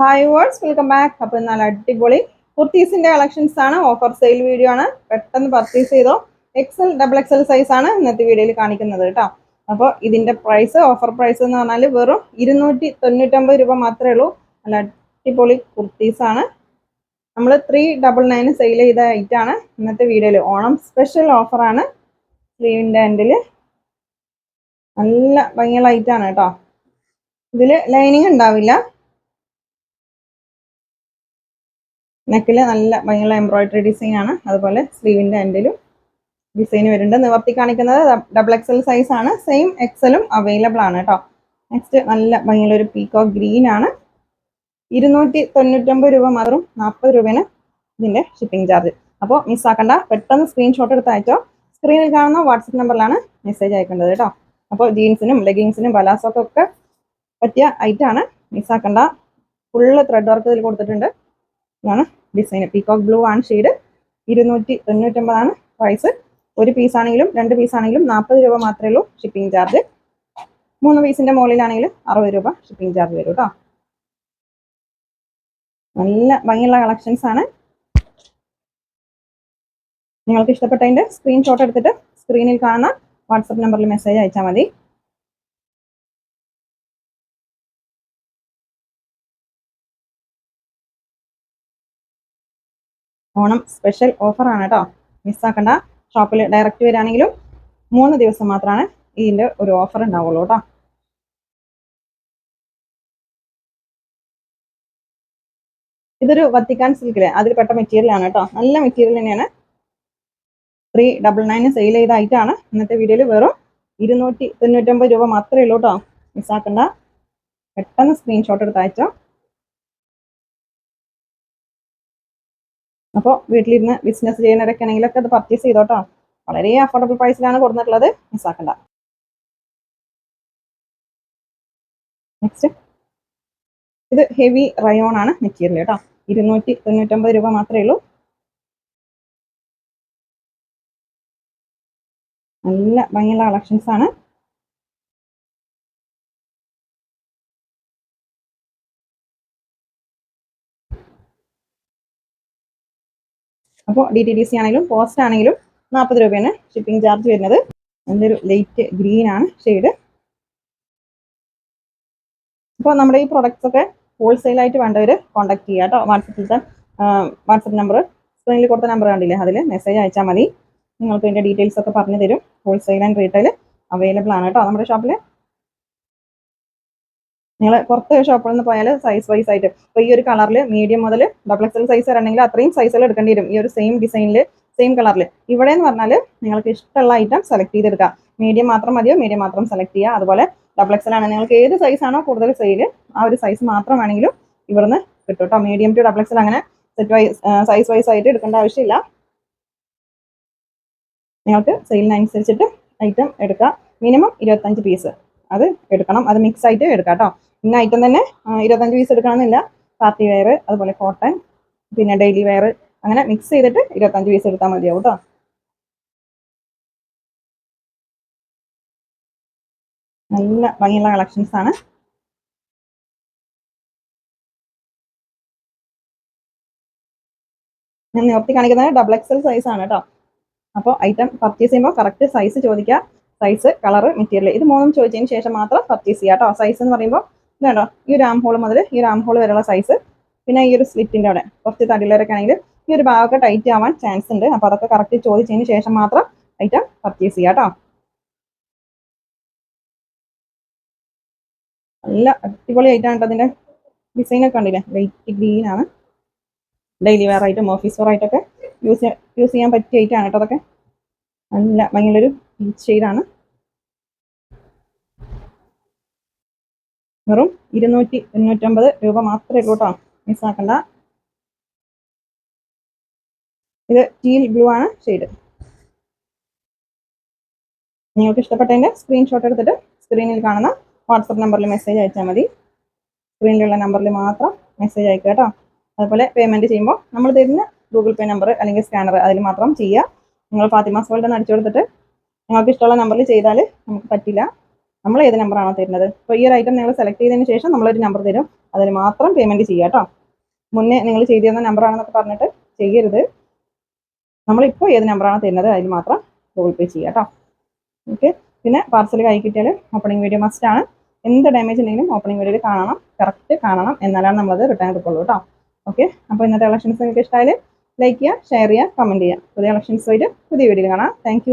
Hi words welcome back അപ്പോൾ നല്ല അടിപൊളി കുർത്തീസിന്റെ കളക്ഷൻസ് ആണ്. ഓഫർ സെയിൽ വീഡിയോ ആണ്. പെട്ടെന്ന് പർച്ചേസ് ചെയ്തോ? എക്സൽ ഡബിൾ എക്സൽ സൈസ് ആണ് ഇന്നത്തെ വീഡിയോയിൽ കാണിക്കുന്നത് കേട്ടോ. അപ്പോൾ ഇതിന്റെ പ്രൈസ് ഓഫർ പ്രൈസ് എന്ന് പറഞ്ഞാൽ വെറും ഇരുന്നൂറ്റി തൊണ്ണൂറ്റൊമ്പത് രൂപ മാത്രമേ ഉള്ളൂ. നല്ല അടിപൊളി കുർത്തീസ് ആണ്. നമ്മൾ ത്രീ ഡബിൾ നയൻ സെയിൽ ചെയ്ത ഐറ്റം ആണ് ഇന്നത്തെ വീഡിയോയിൽ ഓണം സ്പെഷ്യൽ ഓഫറാണ് സ്ലീവിന്റെ എൻഡിൽ നല്ല ഭംഗിയുള്ള ഐറ്റം ആണ് കേട്ടോ. ഇതിൽ ലൈനിങ് ഉണ്ടാവില്ല. നെക്കിൽ നല്ല ഭംഗിയുള്ള എംബ്രോയിഡറി ഡിസൈൻ ആണ്. അതുപോലെ സ്ലീവിന്റെ എൻഡിലും ഡിസൈൻ വരുന്നുണ്ട്. നിവർത്തി കാണിക്കുന്നത് ഡബിൾ എക്സൽ സൈസ് ആണ്. സെയിം എക്സലും അവൈലബിൾ ആണ് കേട്ടോ നെക്സ്റ്റ് നല്ല ഭംഗിയുള്ള ഒരു പീക്കോ ഗ്രീൻ ആണ്. ഇരുന്നൂറ്റി തൊണ്ണൂറ്റൊമ്പത് രൂപ മാത്രം നാൽപ്പത് രൂപയാണ് ഇതിന്റെ ഷിപ്പിംഗ് ചാർജ് അപ്പോൾ മിസ്സാക്കണ്ട പെട്ടെന്ന് സ്ക്രീൻഷോട്ട് എടുത്ത് അയച്ചോ. സ്ക്രീനിൽ കാണുന്ന വാട്സപ്പ് നമ്പറിലാണ് മെസ്സേജ് അയക്കേണ്ടത് കേട്ടോ അപ്പോൾ ജീൻസിനും ലെഗിങ്സിനും ബലാസൊക്കെ ഒക്കെ പറ്റിയ ഐറ്റമാണ് മിസ്സാക്കണ്ട ഫുള്ള് ത്രെഡ് വർക്ക് ഇതിൽ കൊടുത്തിട്ടുണ്ട്. ഇതാണ് ഡിസൈൻ പീകോക്ക് ബ്ലൂ ആണ് ഷെയ്ഡ് ഇരുന്നൂറ്റി തൊണ്ണൂറ്റൊമ്പതാണ് പ്രൈസ് ഒരു പീസ് ആണെങ്കിലും രണ്ട് പീസ് ആണെങ്കിലും നാൽപ്പത് രൂപ മാത്രമേ ഉള്ളൂ ഷിപ്പിംഗ് ചാർജ് മൂന്ന് പീസിന്റെ മുകളിലാണെങ്കിൽ അറുപത് രൂപ ഷിപ്പിംഗ് ചാർജ് വരും കേട്ടോ നല്ല ഭംഗിയുള്ള കളക്ഷൻസ് ആണ്. നിങ്ങൾക്ക് ഇഷ്ടപ്പെട്ടതിന്റെ സ്ക്രീൻഷോട്ട് എടുത്തിട്ട് സ്ക്രീനിൽ കാണുന്ന വാട്സപ്പ് നമ്പറിൽ മെസ്സേജ് അയച്ചാൽ മതി. ഓണം സ്പെഷ്യൽ ഓഫറാണ് കേട്ടോ. മിസ്സാക്കണ്ട ഷോപ്പിൽ ഡയറക്റ്റ് വരികയാണെങ്കിലും മൂന്ന് ദിവസം മാത്രമാണ് ഇതിന്റെ ഒരു ഓഫർ ഉണ്ടാവുള്ളൂ കേട്ടോ. ഇതൊരു വത്തിക്കാൻ സിൽക്കിൽ അതിൽ പെട്ട മെറ്റീരിയൽ ആണ് കേട്ടോ. നല്ല മെറ്റീരിയൽ തന്നെയാണ്. ത്രീ ഡബിൾ നയൻ സെയിൽ ചെയ്ത ഐറ്റാണ് ഇന്നത്തെ വീഡിയോയിൽ വെറും ഇരുന്നൂറ്റി തൊണ്ണൂറ്റൊമ്പത് രൂപ മാത്രമേ ഉള്ളൂ കേട്ടോ. മിസ്സാക്കണ്ട പെട്ടെന്ന് സ്ക്രീൻഷോട്ട് എടുത്ത് അയച്ചോ അപ്പോൾ വീട്ടിലിരുന്ന് ബിസിനസ് ചെയ്യുന്നവരൊക്കെ ആണെങ്കിലൊക്കെ അത് പർച്ചേസ് ചെയ്തോട്ടോ. വളരെ അഫോർഡബിൾ പ്രൈസിലാണ് കൊടുത്തിട്ടുള്ളത് മിസ്സാക്കണ്ട. നെക്സ്റ്റ് ഇത് ഹെവി റയോൺ ആണ് മെറ്റീരിയൽ കേട്ടോ. ഇരുന്നൂറ്റി തൊണ്ണൂറ്റൊമ്പത് രൂപ മാത്രമേ ഉള്ളൂ. നല്ല ഭംഗിയുള്ള കളക്ഷൻസ് ആണ്. അപ്പോൾ ഡി ടി ഡി സി ആണെങ്കിലും പോസ്റ്റ് ആണെങ്കിലും നാൽപ്പത് രൂപയാണ് ഷിപ്പിംഗ് ചാർജ് വരുന്നത്. നല്ലൊരു ലൈറ്റ് ഗ്രീൻ ആണ് ഷെയ്ഡ് അപ്പോൾ നമ്മുടെ ഈ പ്രൊഡക്ട്സ് ഒക്കെ ഹോൾസെയിലായിട്ട് വേണ്ടവർ കോൺടാക്ട് ചെയ്യുക കേട്ടോ. വാട്സപ്പിലത്തെ വാട്സപ്പ് നമ്പർ സ്ക്രീനിൽ കൊടുത്ത നമ്പർ കണ്ടില്ലേ? അതിൽ മെസ്സേജ് അയച്ചാൽ മതി. നിങ്ങൾക്ക് ഇതിന്റെ ഡീറ്റെയിൽസ് ഒക്കെ പറഞ്ഞു തരും. ഹോൾസെയിൽ ആൻഡ് റീറ്റെയിൽ അവൈലബിൾ ആണ് കേട്ടോ. നമ്മുടെ ഷോപ്പിൽ നിങ്ങൾ പുറത്ത് ഷോപ്പിൽ നിന്ന് പോയാൽ സൈസ് വൈസ് ആയിട്ട്. അപ്പോൾ ഈ ഒരു കളറിൽ മീഡിയം മുതൽ ഡബിൾ എക്സൽ സൈസ് വരണമെങ്കിൽ അത്രയും സൈസുകൾ എടുക്കേണ്ടി വരും. ഈ ഒരു സെയിം ഡിസൈനിൽ സെയിം കളറിൽ ഇവിടെ എന്ന് പറഞ്ഞാൽ നിങ്ങൾക്ക് ഇഷ്ടമുള്ള ഐറ്റം സെലക്ട് ചെയ്തെടുക്കാം മീഡിയം മാത്രം മതിയോ? മീഡിയം മാത്രം സെലക്ട് ചെയ്യുക. അതുപോലെ ഡബിൾ എക്സൽ ആണ്. നിങ്ങൾക്ക് ഏത് സൈസ് ആണോ കൂടുതൽ സെയിൽ ആ ഒരു സൈസ് മാത്രം വേണമെങ്കിലും ഇവിടുന്ന് കിട്ടും കേട്ടോ മീഡിയം ടു ഡബിൾ എക്സൽ അങ്ങനെ സെറ്റ് വൈസ് സൈസ് വൈസ് ആയിട്ട് എടുക്കേണ്ട ആവശ്യമില്ല. നിങ്ങൾക്ക് സെയിലിനനുസരിച്ചിട്ട് ഐറ്റം എടുക്കാം മിനിമം ഇരുപത്തഞ്ച് പീസ് അത് എടുക്കണം. അത് മിക്സ് ആയിട്ട് എടുക്കാം കേട്ടോ ഇന്ന ഐറ്റം തന്നെ. ഇരുപത്തഞ്ച് പീസ് എടുക്കണമെന്നില്ല. പാർട്ടി വെയർ അതുപോലെ കോട്ടൺ പിന്നെ ഡെയിലി വെയർ അങ്ങനെ മിക്സ് ചെയ്തിട്ട് ഇരുപത്തഞ്ച് പീസ് എടുത്താൽ മതിയാവും കേട്ടോ നല്ല ഭംഗിയുള്ള കളക്ഷൻസ് ആണ്. ഞാൻ നിവർത്തി കാണിക്കുന്നത് ഡബിൾ എക്സൽ സൈസ് ആണ് കേട്ടോ അപ്പോൾ ഐറ്റം പർച്ചേസ് ചെയ്യുമ്പോൾ കറക്റ്റ് സൈസ് ചോദിക്കുക. സൈസ് കളറ് മെറ്റീരിയൽ ഇത് മൂന്നും ചോദിച്ചതിന് ശേഷം മാത്രം പർച്ചേസ് ചെയ്യുക കേട്ടോ സൈസ് എന്ന് പറയുമ്പോൾ ഇതുണ്ടോ ഈ ഒരു ആം ഹോൾ മുതൽ ഈ ഒരു ആം ഹോൾ വരെയുള്ള സൈസ് പിന്നെ ഈ ഒരു സ്ലിറ്റിന്റെ അവിടെ. കുറച്ച് തടിയുള്ളവരൊക്കെ ആണെങ്കിൽ ഈ ഒരു ഭാഗമൊക്കെ ടൈറ്റ് ആവാൻ ചാൻസ് ഉണ്ട്. അപ്പോൾ അതൊക്കെ കറക്റ്റ് ചോദിച്ചതിന് ശേഷം മാത്രം ഐറ്റം പർച്ചേസ് ചെയ്യുക കേട്ടോ. നല്ല അടിപൊളി ഐറ്റം കേട്ടോ അതിന്റെ ഡിസൈനൊക്കെ ഉണ്ടല്ലേ ലൈറ്റ് ഗ്രീൻ ആണ്. ഡെയിലി വെയർ ആയിട്ടും ഓഫീസ് വെയർ ആയിട്ടൊക്കെ യൂസ് യൂസ് ചെയ്യാൻ പറ്റിയ ഐറ്റമാണ് കേട്ടോ അതൊക്കെ. നല്ല ഭയങ്കര ഒരു ഷെയ്ഡാണ് വെറും ഇരുന്നൂറ്റി തൊണ്ണൂറ്റൊമ്പത് രൂപ മാത്രമേ ഉള്ളൂ കേട്ടോ. മിസ്സാക്കണ്ട ഇത് ടീൽ ബ്ലൂ ആണ് ഷെയ്ഡ് നിങ്ങൾക്ക് ഇഷ്ടപ്പെട്ടതിന്റെ സ്ക്രീൻഷോട്ട് എടുത്തിട്ട് സ്ക്രീനിൽ കാണുന്ന വാട്സപ്പ് നമ്പറിൽ മെസ്സേജ് അയച്ചാൽ മതി. സ്ക്രീനിലുള്ള നമ്പറിൽ മാത്രം മെസ്സേജ് അയക്കുക കേട്ടോ. അതുപോലെ പേയ്മെന്റ് ചെയ്യുമ്പോൾ നമ്മൾ തരുന്ന ഗൂഗിൾ പേ നമ്പർ അല്ലെങ്കിൽ സ്കാനർ അതിൽ മാത്രം ചെയ്യുക. നിങ്ങൾ ഫാത്തിമാസ് വേൾഡ് എന്ന് അടിച്ചു കൊടുത്തിട്ട് നിങ്ങൾക്ക് ഇഷ്ടമുള്ള നമ്പറിൽ ചെയ്താൽ നമുക്ക് പറ്റില്ല. നമ്മൾ ഏത് നമ്പറാണോ തരുന്നത്? അപ്പോൾ ഈ ഒരു ഐറ്റം നിങ്ങൾ സെലക്ട് ചെയ്തതിന് ശേഷം നമ്മളൊരു നമ്പർ തരും. അതിന് മാത്രം പേയ്മെന്റ് ചെയ്യുക കേട്ടോ. മുന്നേ നിങ്ങൾ ചെയ്തു തന്ന നമ്പറാണെന്നൊക്കെ പറഞ്ഞിട്ട് ചെയ്യരുത്. നമ്മളിപ്പോൾ ഏത് നമ്പറാണോ തരുന്നത് അതിന് മാത്രം ഗൂഗിൾ പേ ചെയ്യുക കേട്ടോ. ഓക്കെ പിന്നെ പാർസൽ കൈ കിട്ടിയാൽ ഓപ്പണിംഗ് വീഡിയോ മസ്റ്റ് ആണ്. എന്ത് ഡാമേജ് ഉണ്ടെങ്കിലും ഓപ്പണിംഗ് വീഡിയോയിൽ കാണണം. കറക്റ്റ് കാണണം. എന്നാലാണ് നമ്മളത് റിട്ടേൺ എടുക്കുള്ളൂ കേട്ടോ. ഓക്കെ അപ്പോൾ ഇന്നത്തെ കളക്ഷൻസ് നിങ്ങൾക്ക് ഇഷ്ടമായാലും ലൈക്ക് ചെയ്യുക ഷെയർ ചെയ്യുക കമന്റ് ചെയ്യുക. പുതിയ കളക്ഷൻസ് ആയിട്ട് പുതിയ വീഡിയോയിൽ കാണാം. താങ്ക്